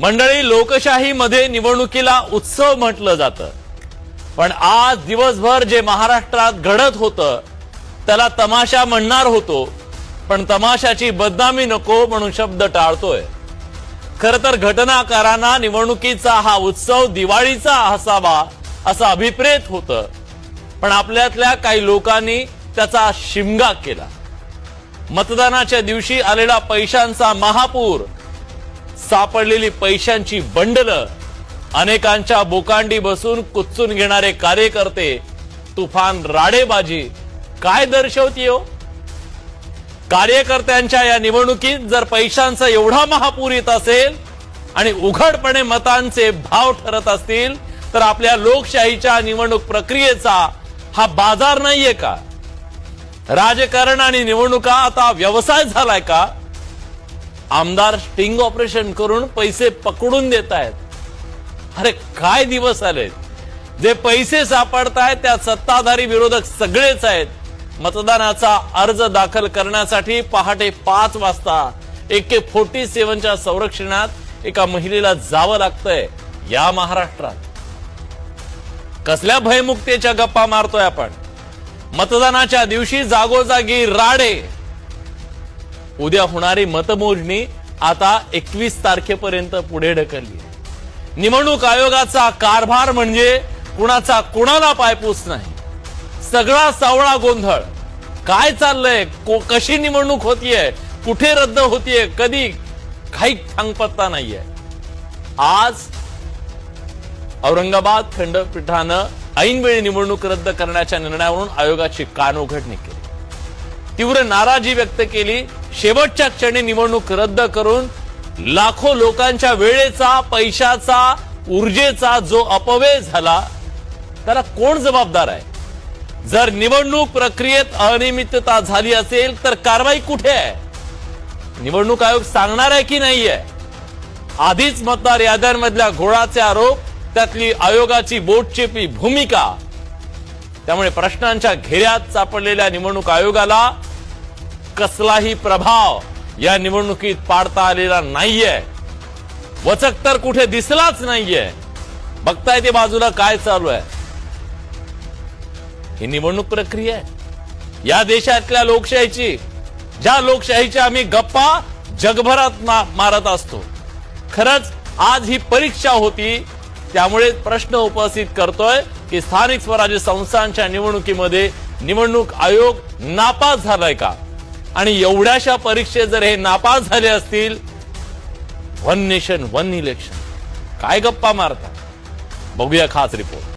मंडळी लोकशाहीमध्ये निवडणुकीला उत्सव म्हटलं जातं. पण आज दिवसभर जे महाराष्ट्रात घडत होतं त्याला तमाशा म्हणणार होतो पण तमाशाची बदनामी नको म्हणून शब्द टाळतोय. खर तर घटनाकारांना निवडणुकीचा हा उत्सव दिवाळीचा असावा असं अभिप्रेत होतं. पण आपल्यातल्या काही लोकांनी त्याचा शिमगा केला. मतदानाच्या दिवशी आलेला पैशांचा महापूर सापडलेली पैशांची बंडलं अनेकांच्या बोकांडी बसून कुचून घेणारे कार्यकर्ते तुफान राडेबाजी. काय दर्शवते हो? कार्यकर्त्यांच्या या निवडणुकीत जर पैशांचा एवढा महापूर येत असेल आणि उघडपणे मतांचे भाव ठरत असतील तर आपल्या लोकशाहीच्या निवडणूक प्रक्रियेचा हा बाजार नाहीये का? राजकारण आणि निवडणुका आता व्यवसाय झालाय का? आमदार स्टिंग ऑपरेशन करून पैसे पकडून देत आहेत अरे काय दिवस आले? जे पैसे सापडतायत त्या सत्ताधारी विरोधक सगळेच आहेत. मतदानाचा अर्ज दाखल करण्यासाठी पहाटे पाच वाजता एके फोर्टी सेव्हनच्या संरक्षणात एका महिलेला जावं लागतंय या महाराष्ट्रात. कसल्या भयमुक्तेच्या गप्पा मारतोय आपण? मतदानाच्या दिवशी जागोजागी राडे उद्या होणारी मतमोजणी आता एकवीस तारखेपर्यंत पुढे ढकलली. निवडणूक आयोगाचा कारभार म्हणजे कुणाचा कुणाला पायपूस नाही. सगळा सावळा गोंधळ. काय चाललंय? को- कशी निवडणूक होतीये? कुठे रद्द होतीये? कधी काही थांगपत्ता नाहीये. आज औरंगाबाद खंडपीठानं ऐनवेळी निवडणूक रद्द करण्याच्या निर्णयावरून आयोगाची कानउघडणी केली. तीव्र नाराजी व्यक्त केली. शेवटच्या क्षणी निवडणूक रद्द करून लाखो लोकांच्या वेळेचा पैशाचा ऊर्जेचा जो अपव्यय झाला त्याला कोण जबाबदार आहे? जर निवडणूक प्रक्रियेत अनियमितता झाली असेल तर कारवाई कुठे आहे? निवडणूक आयोग सांगणार आहे की नाही आहे? आधीच मतदार याद्यांमधल्या घोळाचे आरोप त्यातली आयोगाची बोटचेपी भूमिका. त्यामुळे प्रश्नांच्या घेऱ्यात सापडलेल्या निवडणूक आयोगाला कसलाही प्रभाव या निवडणुकीत पाडता आलेला नाहीये. वचक तर कुठे दिसलाच नाहीये. बघताय ते बाजूला काय चालू आहे. ही निवडणूक प्रक्रिया आहे. या देशातल्या लोकशाहीची ज्या लोकशाहीच्या आम्ही गप्पा जगभरात मारत असतो. खरंच आज ही परीक्षा होती त्यामुळे प्रश्न उपस्थित करतोय की स्थानिक स्वराज्य संस्थांच्या निवडणुकीमध्ये निवडणूक आयोग नापास झालाय का? आणि एवढ्याशा परीक्षेत जर हे नापास झाले असतील वन नेशन वन इलेक्शन काय गप्पा मारता? बघूया खास रिपोर्ट